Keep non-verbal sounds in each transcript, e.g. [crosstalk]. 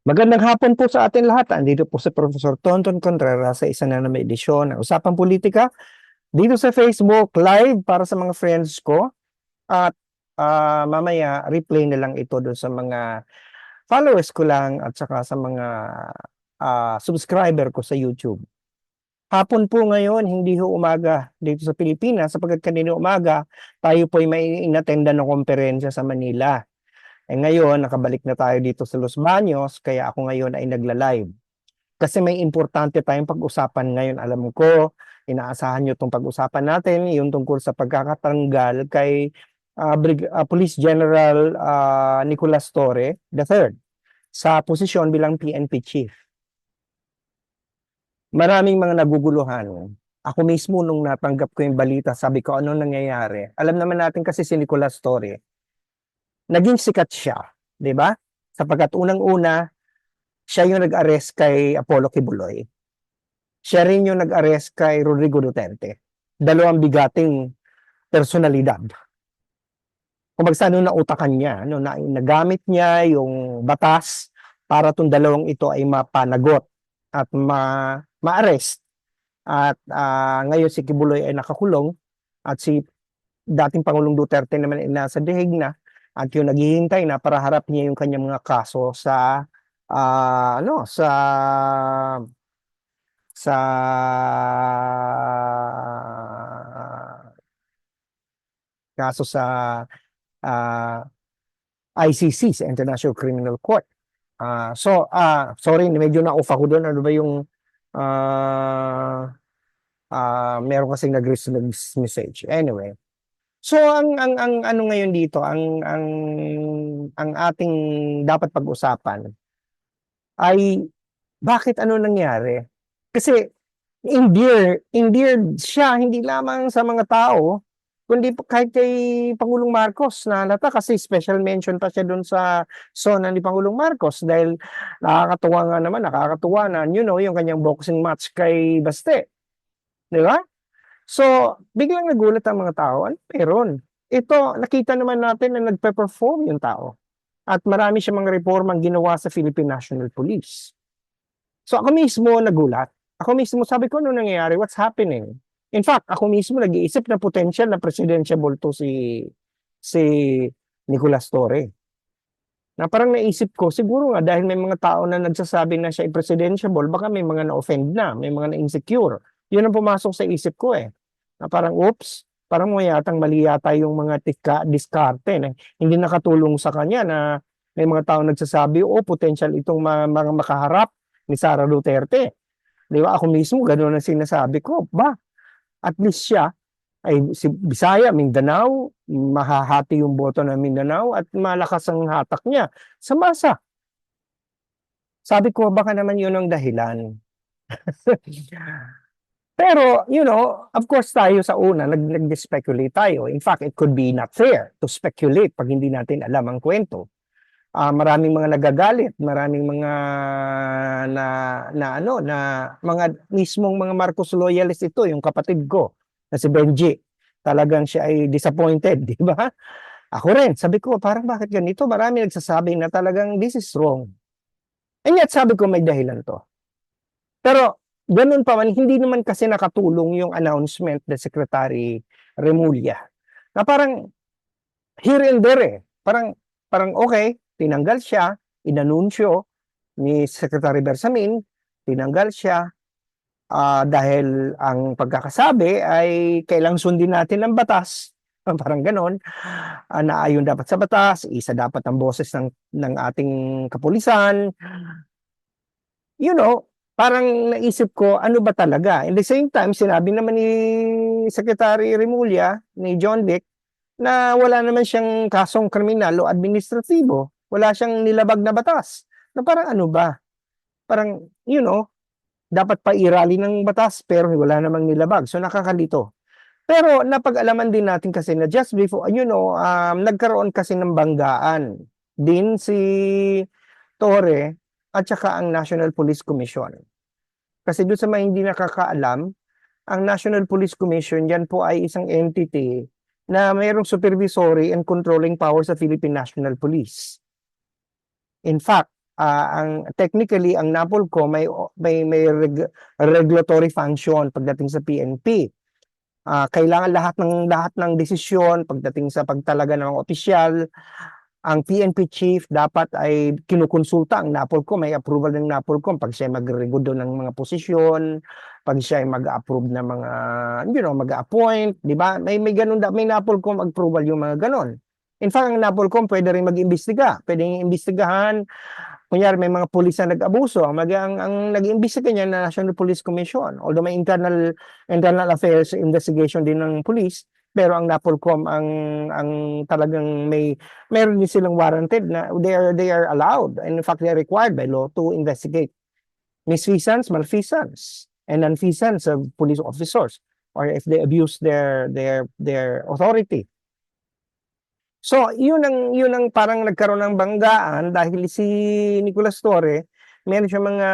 Magandang hapon po sa atin lahat. Andito po si Professor Tonton Contreras sa isa na naman edisyon ng Usapang Politika dito sa Facebook Live para sa mga friends ko. At ah, mamaya replay na lang ito doon sa mga followers ko lang at saka sa mga ah, subscriber ko sa YouTube. Hapon po ngayon, hindi ho umaga dito sa Pilipinas sapagkat kanina umaga tayo po ay may inattenda ng komperensya sa Manila. Eh ngayon, nakabalik na tayo dito sa Los Baños, kaya ako ngayon ay nagla-live. Kasi may importante tayong pag-usapan ngayon. Alam ko, inaasahan nyo itong pag-usapan natin, yung tungkol sa pagkakatanggal kay ah, Brig- ah, Police General ah, Nicolas Torre III sa posisyon bilang PNP Chief. Maraming mga naguguluhan. Ako mismo nung natanggap ko yung balita, sabi ko, ano nangyayari? Alam naman natin kasi si Nicolas Torre, naging sikat siya, di ba? Sapagkat unang-una, siya yung nag-arrest kay Apollo Kibuloy. Siya rin yung nag-arrest kay Rodrigo Duterte. Dalawang bigating personalidad. Kung bagsa nung nautakan niya, no, na, nagamit niya yung batas para tong dalawang ito ay mapanagot at ma ma-arrest. At ah, ngayon si Kibuloy ay nakakulong at si dating Pangulong Duterte naman ay nasa dihig na at yung naghihintay na para harap niya yung kanyang mga kaso sa ah, ano sa sa kaso sa ah, ICC sa International Criminal Court. Ah, so ah sorry medyo na off ako doon ano ba yung ah ah meron kasing nag-message. Anyway, So ang ang ang ano ngayon dito, ang ang ang ating dapat pag-usapan ay bakit ano nangyari? Kasi endear, endeared siya hindi lamang sa mga tao, kundi kahit kay Pangulong Marcos na halata kasi special mention pa siya doon sa zona ni Pangulong Marcos dahil nakakatuwa nga naman, nakakatuwa na you know yung kanyang boxing match kay Baste. Di ba? So, biglang nagulat ang mga tao. Ano meron? Ito, nakita naman natin na nagpe-perform yung tao. At marami siya mga reformang ginawa sa Philippine National Police. So, ako mismo nagulat. Ako mismo sabi ko, ano nangyayari? What's happening? In fact, ako mismo nag-iisip na potential na presidential to si si Nicolas Torre. Na parang naisip ko, siguro nga dahil may mga tao na nagsasabi na siya ay presidential, baka may mga na-offend na, may mga na-insecure. Yun ang pumasok sa isip ko eh na parang oops, parang mo yatang mali yata yung mga tika, diskarte na hindi nakatulong sa kanya na may mga tao nagsasabi, oh, potential itong ma- mga makaharap ni Sara Duterte. Di ba? Ako mismo, gano'n ang sinasabi ko. Ba, at least siya, ay si Bisaya, Mindanao, mahahati yung boto ng Mindanao at malakas ang hatak niya sa masa. Sabi ko, baka naman yun ang dahilan. [laughs] Pero, you know, of course tayo sa una, nag nag-speculate tayo. In fact, it could be not fair to speculate pag hindi natin alam ang kwento. Ah, maraming mga nagagalit, maraming mga na na ano na mga mismong mga Marcos loyalist ito, yung kapatid ko na si Benji. Talagang siya ay disappointed, [laughs] di ba? Ako rin, sabi ko, parang bakit ganito? Marami nagsasabi na talagang this is wrong. And yet, sabi ko may dahilan to. Pero ganun pa man, hindi naman kasi nakatulong yung announcement ng Secretary Remulla. Na parang here and there eh. Parang, parang okay, tinanggal siya, inanunsyo ni Secretary Bersamin, tinanggal siya ah, dahil ang pagkakasabi ay kailang sundin natin ang batas. [laughs] Parang ganon. Ah, naayon dapat sa batas, isa dapat ang boses ng, ng ating kapulisan. You know, parang naisip ko, ano ba talaga? In the same time, sinabi naman ni Secretary Remulla, ni John Dick, na wala naman siyang kasong kriminal o administratibo. Wala siyang nilabag na batas. Na parang ano ba? Parang, you know, dapat pa irali ng batas pero wala namang nilabag. So nakakalito. Pero napag-alaman din natin kasi na just before, you know, um, nagkaroon kasi ng banggaan din si Torre at saka ang National Police Commission. Kasi doon sa mga hindi nakakaalam, ang National Police Commission, yan po ay isang entity na mayroong supervisory and controlling power sa Philippine National Police. In fact, ah, ang technically ang NAPOLCO may may may reg- regulatory function pagdating sa PNP. Ah, kailangan lahat ng lahat ng desisyon pagdating sa pagtalaga ng mga opisyal ang PNP chief dapat ay kinukonsulta ang NAPOLCO, may approval ng NAPOLCO pag siya magregudo ng mga posisyon, pag siya ay mag-approve ng mga, you know, mag-appoint, di ba? May, may ganun, may NAPOLCO approval yung mga ganon. In fact, ang NAPOLCO pwede rin mag-imbestiga, pwede imbestigahan, kunyari may mga pulis na nag-abuso, mag, ang, ang nag-imbestiga niya na National Police Commission, although may internal internal affairs investigation din ng police, pero ang NAPOLCOM ang ang talagang may meron din silang warranted na they are they are allowed and in fact they are required by law to investigate misfeasance, malfeasance, and nonfeasance of police officers or if they abuse their their their authority. So, yun ang yun ang parang nagkaroon ng banggaan dahil si Nicolas Torre, meron siya mga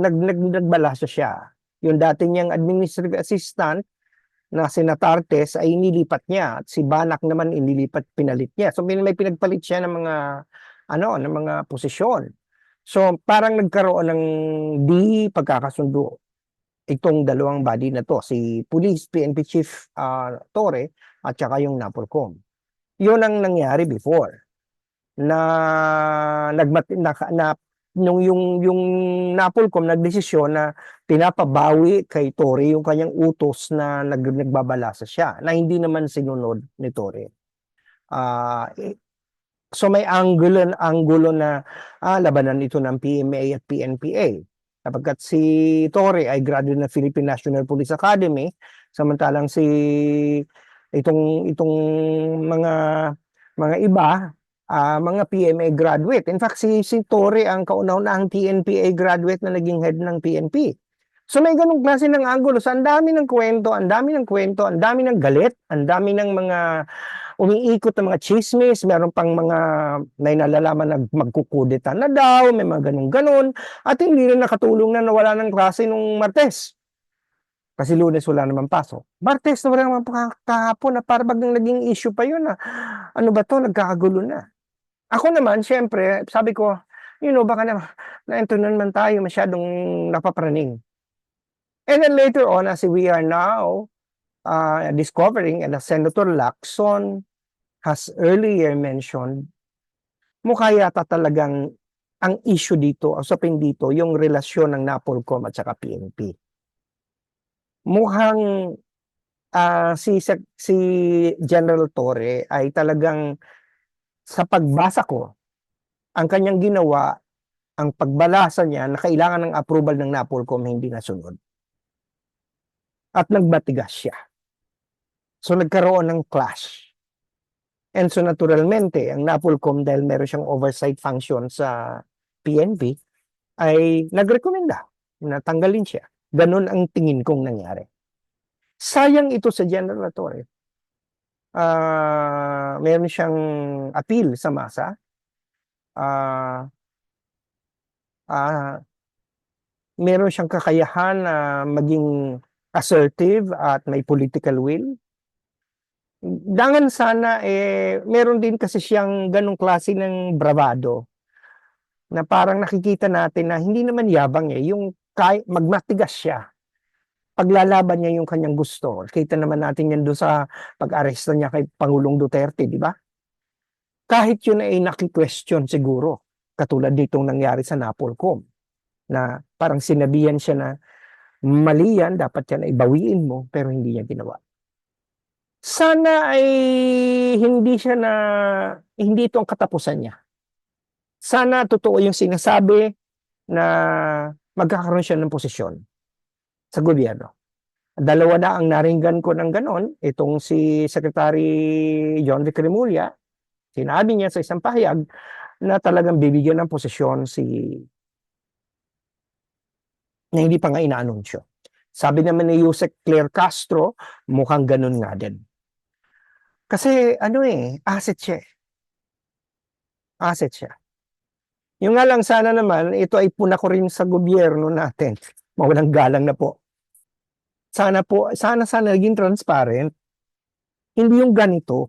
nag, nag nagbalasa siya. Yung dati niyang administrative assistant na si Natartes ay inilipat niya at si Banak naman inilipat pinalit niya. So may, may pinagpalit siya ng mga ano ng mga posisyon. So parang nagkaroon ng di pagkakasundo itong dalawang body na to, si Police PNP Chief ah, Torre at saka yung Napolcom. Yun ang nangyari before na nagmat na, na nung yung yung Napolcom nagdesisyon na pinapabawi kay Torre yung kanyang utos na nag, nagbabalasa siya na hindi naman sinunod ni. Ah, eh, so may angulo angulo na ah, labanan ito ng PMA at PNPA. Kapagkat si Torre ay graduate ng Philippine National Police Academy, samantalang si itong itong mga mga iba ah, mga PMA graduate. In fact, si si Torre ang kauna-unahang PNPA graduate na naging head ng PNP. So may ganung klase ng angulo. So ang dami ng kwento, ang dami ng kwento, ang dami ng galit, ang dami ng mga umiikot na mga chismis, meron pang mga may nalalaman na magkukudeta na daw, may mga ganun-ganon, at hindi rin nakatulong na nawala ng klase nung Martes. Kasi lunes wala naman pasok. Martes na wala naman kahapon na parang naging issue pa yun na ano ba to, nagkakagulo na. Ako naman, syempre, sabi ko, you know, baka na, na naman tayo masyadong napapraning. And then later on, as we are now uh, discovering, and as Senator Lacson has earlier mentioned, mukha yata talagang ang issue dito, usapin dito, yung relasyon ng Napolcom at saka PNP. Mukhang ah, si, si General Torre ay talagang sa pagbasa ko, ang kanyang ginawa, ang pagbalasa niya na kailangan ng approval ng Napolcom hindi nasunod at nagbatigas siya. So nagkaroon ng clash. And so naturalmente, ang Napolcom dahil meron siyang oversight function sa PNP, ay nagrekomenda na tanggalin siya. Ganon ang tingin kong nangyari. Sayang ito sa General Torre. Ah, meron siyang appeal sa masa. Ah, ah, meron siyang kakayahan na maging assertive at may political will. Dangan sana eh meron din kasi siyang ganong klase ng bravado na parang nakikita natin na hindi naman yabang eh yung kay magmatigas siya. Paglalaban niya yung kanyang gusto. Kita naman natin yan doon sa pag-aresto niya kay Pangulong Duterte, di ba? Kahit yun ay naki-question siguro, katulad nitong nangyari sa Napolcom, na parang sinabihan siya na mali yan, dapat yan ay bawiin mo, pero hindi niya ginawa. Sana ay hindi siya na, hindi ito ang katapusan niya. Sana totoo yung sinasabi na magkakaroon siya ng posisyon sa gobyerno. Dalawa na ang naringgan ko ng ganon, itong si Secretary John Vic Remulla, sinabi niya sa isang pahayag na talagang bibigyan ng posisyon si na hindi pa nga inaanunsyo. Sabi naman ni Yusek Claire Castro, mukhang ganun nga din. Kasi ano eh, asset siya. eh. Asset siya. Yung nga lang sana naman, ito ay puna ko rin sa gobyerno natin. Mawalang galang na po. Sana po, sana sana naging transparent. Hindi yung ganito.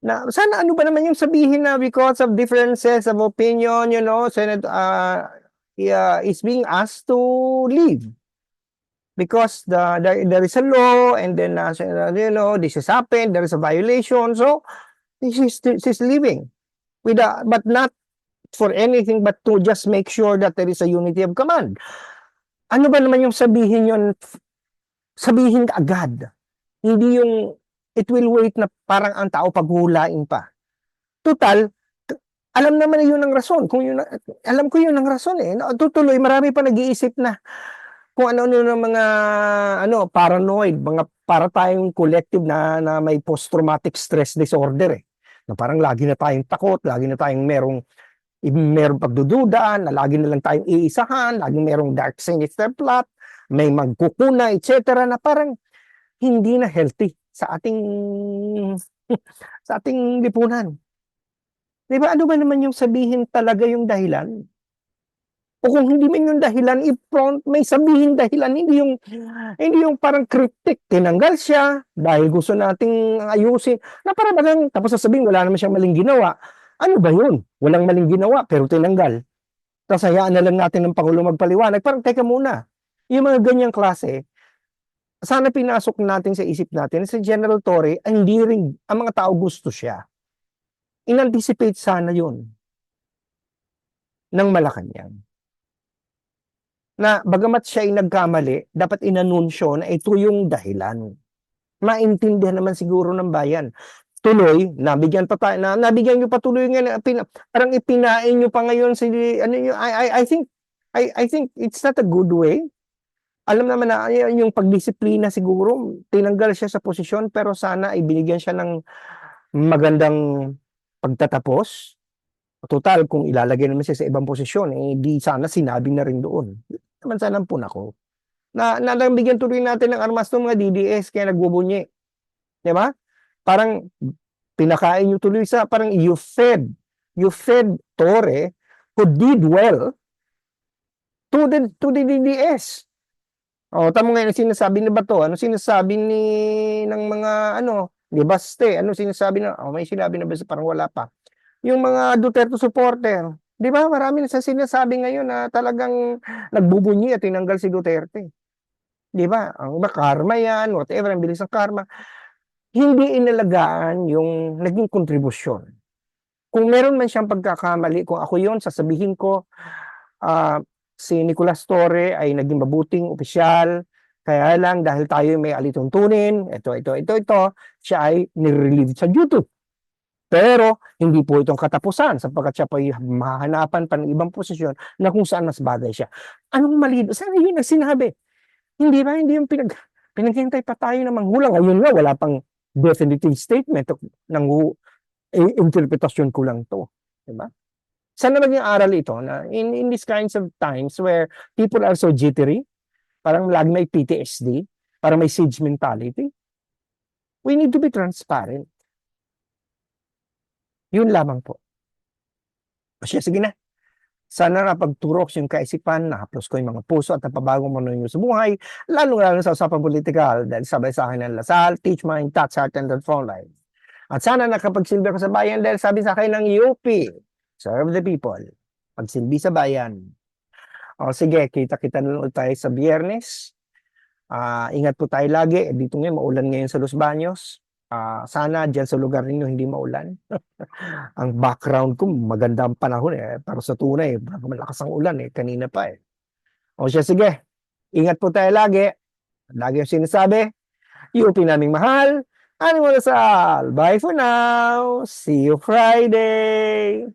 Na sana ano ba naman yung sabihin na because of differences of opinion, you know, Senate uh, yeah, is being asked to leave. Because the, there, there is a law and then uh, you know, this has happened, there is a violation. So this is leaving. With a, but not for anything but to just make sure that there is a unity of command. Ano ba naman yung sabihin yun? Sabihin agad. Hindi yung it will wait na parang ang tao paghulain pa. Total, alam naman na yun ang rason. Kung yun, alam ko yun ang rason eh. Tutuloy, marami pa nag-iisip na kung ano-ano ng mga ano paranoid, mga para tayong collective na, na may post-traumatic stress disorder eh. Na parang lagi na tayong takot, lagi na tayong merong merong pagdududa, na lagi na lang tayong iisahan, lagi merong dark sinister plot, may magkukuna, etc. na parang hindi na healthy sa ating [laughs] sa ating lipunan. Di ba? Ano ba naman yung sabihin talaga yung dahilan? O kung hindi man yung dahilan, i-front, may sabihin dahilan, hindi yung, hindi yung parang cryptic, tinanggal siya dahil gusto nating ayusin. Na parang bagang, tapos sasabihin, wala naman siyang maling ginawa. Ano ba yun? Walang maling ginawa, pero tinanggal. Tapos hayaan na lang natin ng Pangulo magpaliwanag. Parang, teka muna. Yung mga ganyang klase, sana pinasok natin sa isip natin sa General Torre, ang hindi rin, ang mga tao gusto siya. In-anticipate sana yun ng Malacanang na bagamat siya ay nagkamali, dapat inanunsyo na ito yung dahilan. Maintindihan naman siguro ng bayan. Tuloy, nabigyan pa tayo, na, nabigyan nyo pa tuloy nga, pin, parang ipinain nyo pa ngayon si, ano yun, I, I, I think, I, I think it's not a good way. Alam naman na yung pagdisiplina siguro, tinanggal siya sa posisyon, pero sana ay binigyan siya ng magandang pagtatapos. Total, kung ilalagay naman siya sa ibang posisyon, eh, di sana sinabi na rin doon. Naman sana ang puna ko. Na, na nabigyan tuloy natin ng armas ng mga DDS kaya nagbubunyi. Di ba? Parang pinakain nyo tuloy sa, parang you fed, you fed Torre who did well to the, to the DDS. O, tamo ngayon, sinasabi ni Bato, ano sinasabi ni, ng mga, ano, di Baste, ano sinasabi na, oh, may sinabi na ba, parang wala pa yung mga Duterte supporter. Di ba? Marami na sa sinasabi ngayon na talagang nagbubunyi at tinanggal si Duterte. Di ba? Ang karma yan, whatever, ang bilis ng karma. Hindi inalagaan yung naging kontribusyon. Kung meron man siyang pagkakamali, kung ako yon sasabihin ko, ah, si Nicolas Torre ay naging mabuting opisyal, kaya lang dahil tayo may alituntunin, ito, ito, ito, ito, siya ay nirelieve sa YouTube. Pero hindi po itong katapusan sapagkat siya po ay mahanapan pa ng ibang posisyon na kung saan mas bagay siya. Anong mali? Sana yun ang sinabi. Hindi ba? Hindi yung pinag, pinaghintay pa tayo na manghulang. Ngayon nga, wala pang definitive statement ng hu- eh, interpretasyon ko lang to. Diba? Sana maging aral ito na in, in these kinds of times where people are so jittery, parang lagi may PTSD, parang may siege mentality, we need to be transparent. Yun lamang po. O siya, sige na. Sana napagturok yung kaisipan, nakaplos ko yung mga puso at napabagong mo ninyo sa buhay, lalo-lalo sa usapang politikal dahil sabay sa akin ng Lasal, Teach Mind, Touch Heart, and the Phone Line. At sana nakapagsilbi ako sa bayan dahil sabi sa akin ng UP, Serve the people. Pagsilbi sa bayan. O sige, kita-kita na ulit tayo sa biyernes. Ah, ingat po tayo lagi. Eh, Dito ngayon, maulan ngayon sa Los Baños. Ah, sana dyan sa lugar ninyo hindi maulan. [laughs] ang background ko, maganda ang panahon eh. Pero sa tunay, malakas ang ulan eh. Kanina pa eh. O siya, sige. Ingat po tayo lagi. Lagi yung sinasabi. UP naming mahal. Ano mo Bye for now. See you Friday.